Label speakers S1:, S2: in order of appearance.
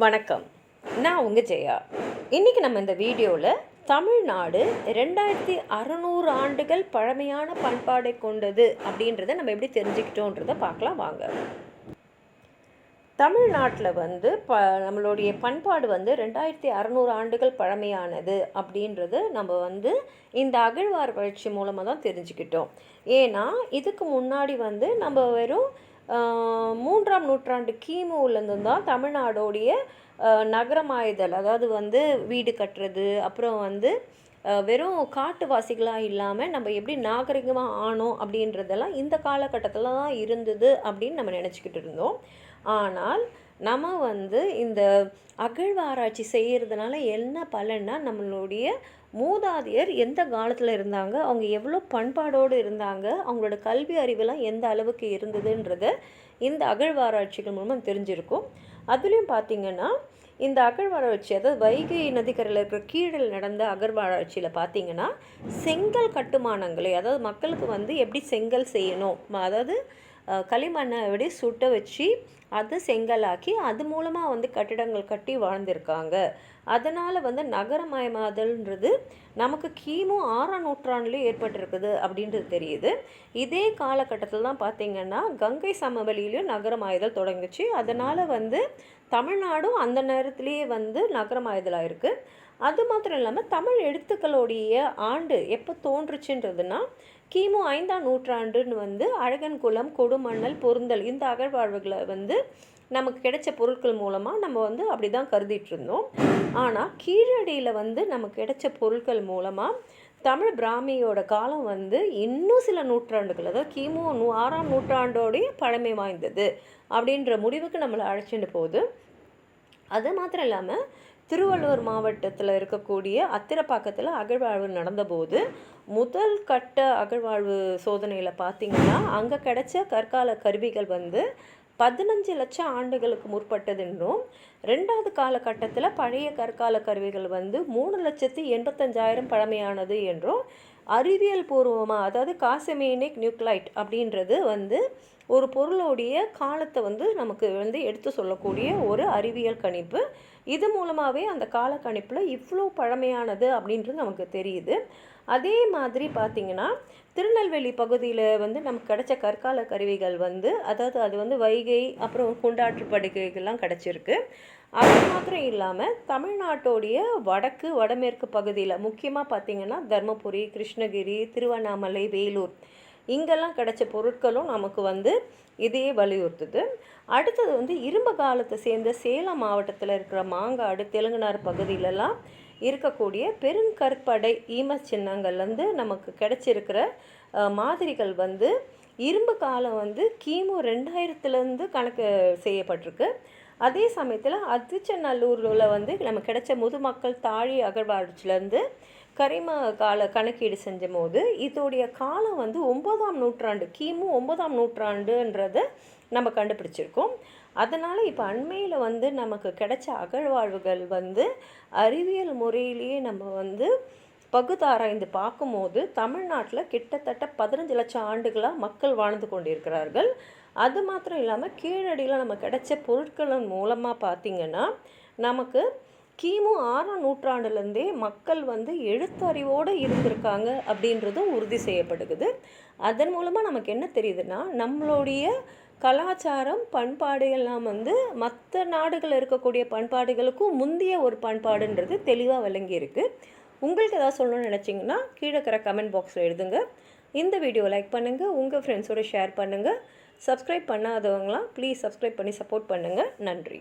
S1: வணக்கம். நான் உங்கள் ஜெயா. இன்றைக்கி நம்ம இந்த வீடியோவில் தமிழ்நாடு ரெண்டாயிரத்தி அறநூறு ஆண்டுகள் பழமையான பண்பாடை கொண்டது அப்படின்றத நம்ம எப்படி தெரிஞ்சுக்கிட்டோன்றதை பார்க்கலாம் வாங்க. தமிழ்நாட்டில் வந்து ப நம்மளுடைய பண்பாடு வந்து ரெண்டாயிரத்தி அறநூறு ஆண்டுகள் பழமையானது அப்படின்றது நம்ம வந்து இந்த அகழ்வார் வளர்ச்சி மூலமாக தான் தெரிஞ்சுக்கிட்டோம். ஏன்னா இதுக்கு முன்னாடி வந்து நம்ம வெறும் மூன்றாம் நூற்றாண்டு கிமுலேருந்து தான் தமிழ்நாடோடைய நகரமாயுதல் அதாவது வந்து வீடு கட்டுறது அப்புறம் வந்து வெறும் காட்டுவாசிகளாக இல்லாமல் நம்ம எப்படி நாகரிகமாக ஆனோம் அப்படின்றதெல்லாம் இந்த காலகட்டத்தில் தான் இருந்தது அப்படின்னு நம்ம நினச்சிக்கிட்டு இருந்தோம். ஆனால் நம்ம வந்து இந்த அகழ்வாராய்ச்சி செய்கிறதுனால என்ன பலன்னா நம்மளுடைய மூதாதையர் எந்த காலத்தில் இருந்தாங்க அவங்க எவ்வளோ பண்பாடோடு இருந்தாங்க அவங்களோட கல்வி அறிவெல்லாம் எந்த அளவுக்கு இருந்ததுன்றத இந்த அகழ்வாராய்ச்சிகள் மூலமாக தெரிஞ்சிருக்கும். அதுலேயும் பார்த்தீங்கன்னா இந்த அகழ்வாராய்ச்சி அதாவது வைகை நதிக்கரையில் இருக்கிற கீழே நடந்த அகழ்வாராய்ச்சியில் பார்த்தீங்கன்னா செங்கல் கட்டுமானங்களை அதாவது மக்களுக்கு வந்து எப்படி செங்கல் செய்யணும் அதாவது களிமண்ணை விட சுட்ட வச்சு அதை செங்கலாக்கி அது மூலமாக வந்து கட்டிடங்கள் கட்டி வாழ்ந்திருக்காங்க. அதனால் வந்து நகரமயமாதல்ன்றது நமக்கு கிமு ஆறாம் நூற்றாண்டுலேயே ஏற்பட்டிருக்குது அப்படின்றது தெரியுது. இதே காலகட்டத்தில் தான் பார்த்தீங்கன்னா கங்கை சமவெளியிலையும் நகரமாயுதல் தொடங்குச்சு. அதனால் வந்து தமிழ்நாடும் அந்த நேரத்திலேயே வந்து நகரமாயுதலாக இருக்குது அது மாத்திரம் இல்லாமல் தமிழ் எழுத்துக்களுடைய ஆண்டு எப்போ தோன்றுச்சுன்றதுன்னா கிமு ஐந்தாம் நூற்றாண்டுன்னு வந்து அழகன்குளம் கொடுமண்ணல் பொருந்தல் இந்த அகழ்வாழ்வுகளை வந்து நமக்கு கிடைச்ச பொருட்கள் மூலமாக நம்ம வந்து அப்படி தான் கருதிட்டு இருந்தோம். ஆனால் கீழடியில் வந்து நமக்கு கிடைச்ச பொருட்கள் மூலமாக தமிழ் பிராமியோட காலம் வந்து இன்னும் சில நூற்றாண்டுகள் அதாவது கிமு நூ ஆறாம் நூற்றாண்டோடைய பழமை வாய்ந்தது அப்படின்ற முடிவுக்கு நம்மளை அழைச்சிட்டு போகுது. அது மாத்திரம் இல்லாமல் திருவள்ளூர் மாவட்டத்தில் இருக்கக்கூடிய அத்திரப்பாக்கத்தில் அகழ்வாழ்வு நடந்தபோது முதல் கட்ட அகழ்வாழ்வு சோதனையில் பார்த்தீங்கன்னா அங்கே கிடைச்ச கற்கால கருவிகள் வந்து பதினஞ்சு லட்சம் ஆண்டுகளுக்கு முற்பட்டதுன்றும் ரெண்டாவது காலகட்டத்தில் பழைய கற்கால கருவிகள் வந்து மூணு லட்சத்து எண்பத்தஞ்சாயிரம் பழமையானது என்றும் அறிவியல் பூர்வமாக அதாவது காசமேனிக் நியூக்ளைட் அப்படின்றது வந்து ஒரு பொருளுடைய காலத்தை வந்து நமக்கு வந்து எடுத்து சொல்லக்கூடிய ஒரு அறிவியல் கணிப்பு. இது மூலமாகவே அந்த கால கணிப்பில் இவ்வளோ பழமையானது அப்படின்றது நமக்கு தெரியுது. அதே மாதிரி பார்த்திங்கன்னா திருநெல்வேலி பகுதியில் வந்து நமக்கு கிடைச்ச கற்கால கருவிகள் வந்து அதாவது அது வந்து வைகை அப்புறம் குண்டாற்று படுகைகள்லாம் கிடச்சிருக்கு. அது மாத்திரம் இல்லாமல் தமிழ்நாட்டோடைய வடக்கு வடமேற்கு பகுதியில் முக்கியமாக பார்த்திங்கன்னா தர்மபுரி கிருஷ்ணகிரி திருவண்ணாமலை வேலூர் இங்கெல்லாம் கிடைச்ச பொருட்களும் நமக்கு வந்து இதையே வலியுறுத்துது. அடுத்தது வந்து இரும்பு காலத்தை சேர்ந்த சேலம் மாவட்டத்தில் இருக்கிற மாங்காடு தெலுங்குனார் பகுதியிலலாம் இருக்கக்கூடிய பெருங்கற்படை ஈம சின்னங்கள்லேருந்து நமக்கு கிடைச்சிருக்கிற மாதிரிகள் வந்து இரும்பு காலம் வந்து கிமு ரெண்டாயிரத்துலேருந்து கணக்கு செய்யப்பட்டிருக்கு. அதே சமயத்தில் அதிச்சநல்லூரில் வந்து நம்ம கிடைச்ச முதுமக்கள் தாழி அகழ்வாராய்ச்சிலேருந்து கரிம கால கணக்கீடு செஞ்ச போது இதோடைய காலம் வந்து ஒன்பதாம் நூற்றாண்டு கிமு ஒன்பதாம் நூற்றாண்டுன்றதை நம்ம கண்டுபிடிச்சிருக்கோம். அதனால் இப்போ அண்மையில் வந்து நமக்கு கிடைச்ச அகழ்வாழ்வுகள் வந்து அறிவியல் முறையிலேயே நம்ம வந்து பகுதாராய்ந்து பார்க்கும்போது தமிழ்நாட்டில் கிட்டத்தட்ட பதினஞ்சு லட்சம் ஆண்டுகளாக மக்கள் வாழ்ந்து கொண்டிருக்கிறார்கள். அது மாத்திரம் இல்லாமல் கீழடியில் நம்ம கிடைச்ச பொருட்களின் மூலமாக பார்த்திங்கன்னா நமக்கு கிமு ஆறாம் நூற்றாண்டுலேருந்தே மக்கள் வந்து எழுத்தறிவோடு இருந்திருக்காங்க அப்படின்றதும் உறுதி செய்யப்படுகிறது அதன் மூலமாக நமக்கு என்ன தெரியுதுன்னா நம்மளுடைய கலாச்சாரம் பண்பாடு எல்லாம் வந்து மற்ற நாடுகளில் இருக்கக்கூடிய பண்பாடுகளுக்கும் முந்தைய ஒரு பண்பாடுன்றது தெளிவாக விளங்கியிருக்கு உங்களுக்கு ஏதாவது சொல்லணும்னு நினச்சிங்கன்னா கீழே இருக்கிற கமெண்ட் பாக்ஸில் எழுதுங்க. இந்த வீடியோ லைக் பண்ணுங்கள் உங்கள் ஃப்ரெண்ட்ஸோட ஷேர் பண்ணுங்கள் சப்ஸ்கிரைப் பண்ணாதவங்களாம் ப்ளீஸ் சப்ஸ்கிரைப் பண்ணி சப்போர்ட் பண்ணுங்கள் நன்றி.